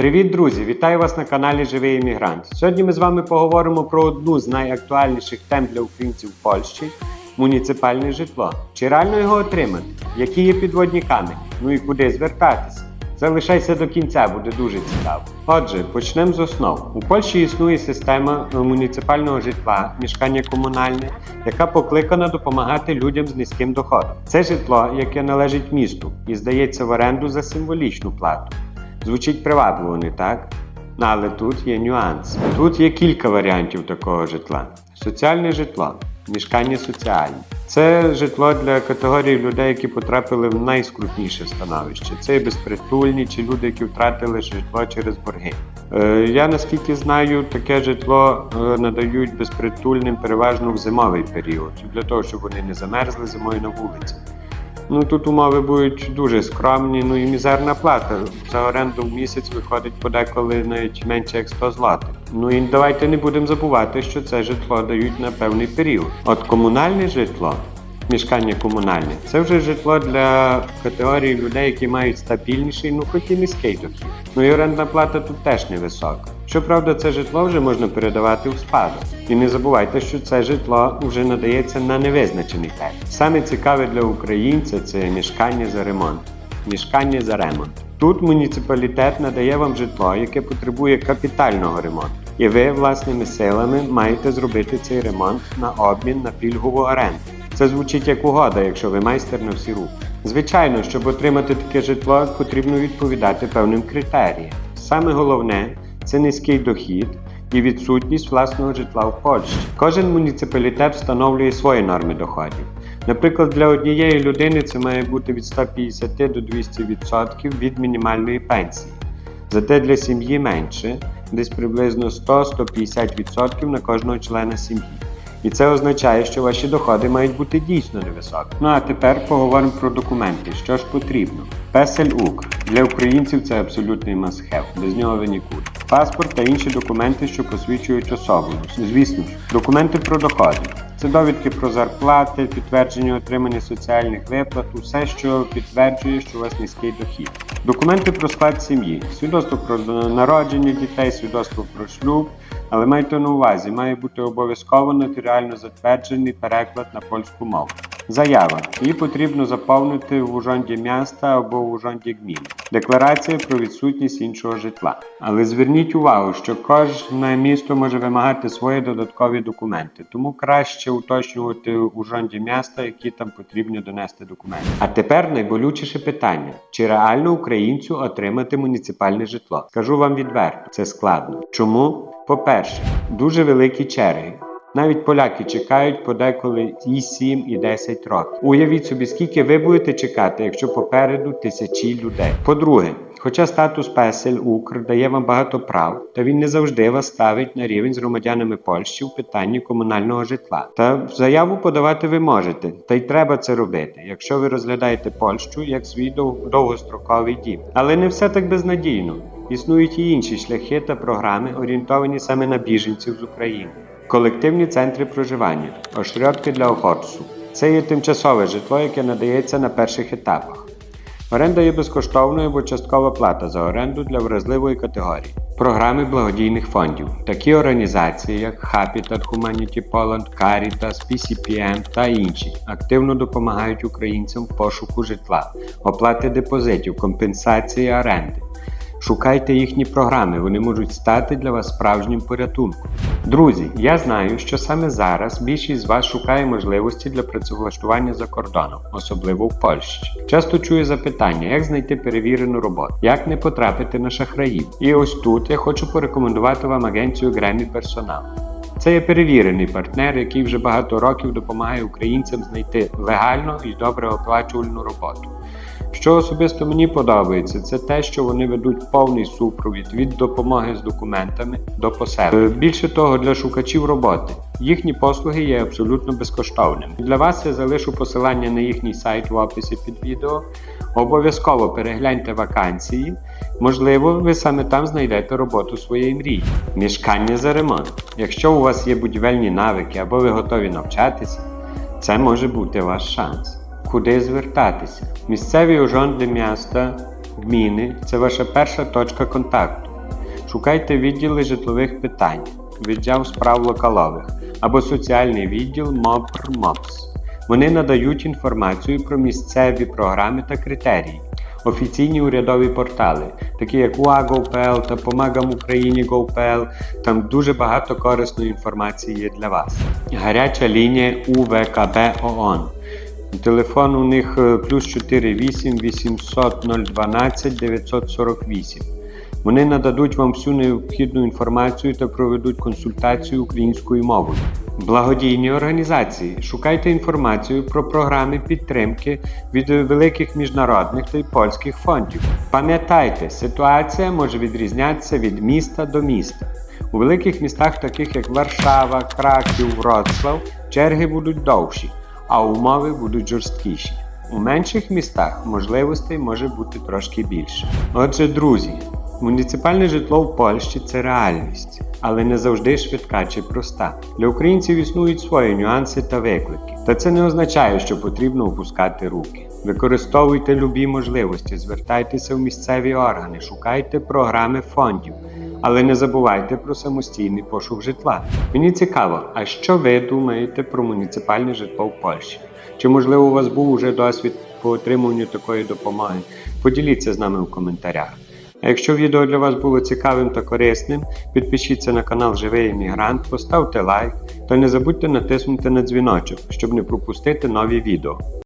Привіт, друзі! Вітаю вас на каналі Живий Іммігрант. Сьогодні ми з вами поговоримо про одну з найактуальніших тем для українців в Польщі муніципальне житло. Чи реально його отримати? Які є підводні камені? Ну і куди звертатися? Залишайся до кінця, буде дуже цікаво. Отже, почнемо з основ. У Польщі існує система е, муніципального житла, мішкання комунальне, яка покликана допомагати людям з низьким доходом. Це житло, яке належить місту і здається в оренду за символічну плату. Звучить привабливо, не так? Ну, Але тут є нюанс. Тут є кілька варіантів такого житла: соціальне житло, мішкання соціальне. Це житло для категорії людей, які потрапили в найскрутніше становище. Це і безпритульні чи люди, які втратили житло через борги. Е, я наскільки знаю, таке житло е, надають безпритульним переважно в зимовий період, для того, щоб вони не замерзли зимою на вулиці. Ну тут умови будуть дуже скромні, ну і мізерна плата. За оренду в місяць виходить подеколи навіть менше як 100 злотих. Ну і давайте не будемо забувати, що це житло дають на певний період. От комунальне житло, мішкання комунальне, це вже житло для категорії людей, які мають стабільніший, ну хоч і низький дохід. Ну і орендна плата тут теж невисока. Щоправда, це житло вже можна передавати в спадок. І не забувайте, що це житло вже надається на невизначений термін. Саме цікаве для українця це мішкання за ремонт. Мішкання за ремонт. Тут муніципалітет надає вам житло, яке потребує капітального ремонту. І ви власними силами маєте зробити цей ремонт на обмін на пільгову оренду. Це звучить як угода, якщо ви майстер на всі руки. Звичайно, щоб отримати таке житло, потрібно відповідати певним критеріям. Саме головне це низький дохід і відсутність власного житла в Польщі. Кожен муніципалітет встановлює свої норми доходів. Наприклад, для однієї людини це має бути від 150 до 200% від мінімальної пенсії. Зате для сім'ї менше, десь приблизно 100-150% на кожного члена сім'ї. І це означає, що ваші доходи мають бути дійсно невисокі. Ну а тепер поговоримо про документи. Що ж потрібно? Песель Укр. Для українців це абсолютний must-have, без нього ви нікуди. Паспорт та інші документи, що посвідчують особу. Звісно ж, документи про доходи. Це довідки про зарплати, підтвердження отримання соціальних виплат, усе, що підтверджує, що у вас низький дохід. Документи про склад сім'ї, свідоцтво про народження дітей, свідоцтво про шлюб, але майте на увазі, має бути обов'язково нотаріально затверджений переклад на польську мову. Заява. Її потрібно заповнити в ужонді міста або в ужонді гміни. Декларація про відсутність іншого житла. Але зверніть увагу, що кожне місто може вимагати свої додаткові документи, тому краще уточнювати в ужонді міста, які там потрібно донести документи. А тепер найболючіше питання: чи реально українцю отримати муніципальне житло? Скажу вам відверто, це складно. Чому? По-перше, дуже великі черги. Навіть поляки чекають подеколи і 7, і 10 років. Уявіть собі, скільки ви будете чекати, якщо попереду тисячі людей. По-друге, хоча статус Песель Укр дає вам багато прав, та він не завжди вас ставить на рівень з громадянами Польщі в питанні комунального житла. Та заяву подавати ви можете, та й треба це робити, якщо ви розглядаєте Польщу як свій дов- довгостроковий дім. Але не все так безнадійно. Існують і інші шляхи та програми, орієнтовані саме на біженців з України. Колективні центри проживання, ошрядки для охотців. Це є тимчасове житло, яке надається на перших етапах. Оренда є безкоштовною або часткова плата за оренду для вразливої категорії. Програми благодійних фондів. Такі організації, як Habitat Humanity Poland, Caritas, PCPM та інші, активно допомагають українцям в пошуку житла, оплати депозитів, компенсації оренди. Шукайте їхні програми, вони можуть стати для вас справжнім порятунком. Друзі, я знаю, що саме зараз більшість з вас шукає можливості для працевлаштування за кордоном, особливо в Польщі. Часто чую запитання, як знайти перевірену роботу, як не потрапити на шахраїв. І ось тут я хочу порекомендувати вам агенцію Гремі Персонал. Це є перевірений партнер, який вже багато років допомагає українцям знайти легальну і добре оплачувальну роботу. Що особисто мені подобається, це те, що вони ведуть повний супровід від допомоги з документами до поселення. Більше того, для шукачів роботи їхні послуги є абсолютно безкоштовними. Для вас я залишу посилання на їхній сайт в описі під відео. Обов'язково перегляньте вакансії. Можливо, ви саме там знайдете роботу своєї мрії. Мішкання за ремонт. Якщо у вас є будівельні навики або ви готові навчатися, це може бути ваш шанс. Куди звертатися? Місцеві ужонди міста, гміни це ваша перша точка контакту. Шукайте відділи житлових питань, відділ справ локалових або соціальний відділ МОПР МОПС. Вони надають інформацію про місцеві програми та критерії. Офіційні урядові портали, такі як UA.gov.pl та Помагам Україні Україні.gov.pl, там дуже багато корисної інформації є для вас. Гаряча лінія УВКБ ООН. Телефон у них е, плюс 48 800 012 948. Вони нададуть вам всю необхідну інформацію та проведуть консультацію українською мовою. Благодійні організації. Шукайте інформацію про програми підтримки від великих міжнародних та й польських фондів. Пам'ятайте, ситуація може відрізнятися від міста до міста. У великих містах, таких як Варшава, Краків, Вроцлав, черги будуть довші, а умови будуть жорсткіші. У менших містах можливостей може бути трошки більше. Отже, друзі, муніципальне житло в Польщі це реальність, але не завжди швидка чи проста. Для українців існують свої нюанси та виклики. Та це не означає, що потрібно опускати руки. Використовуйте любі можливості, звертайтеся в місцеві органи, шукайте програми фондів. Але не забувайте про самостійний пошук житла. Мені цікаво, а що ви думаєте про муніципальне житло в Польщі? Чи можливо у вас був уже досвід по отримуванню такої допомоги? Поділіться з нами в коментарях. А якщо відео для вас було цікавим та корисним, підпишіться на канал Живий Емігрант, поставте лайк та не забудьте натиснути на дзвіночок, щоб не пропустити нові відео.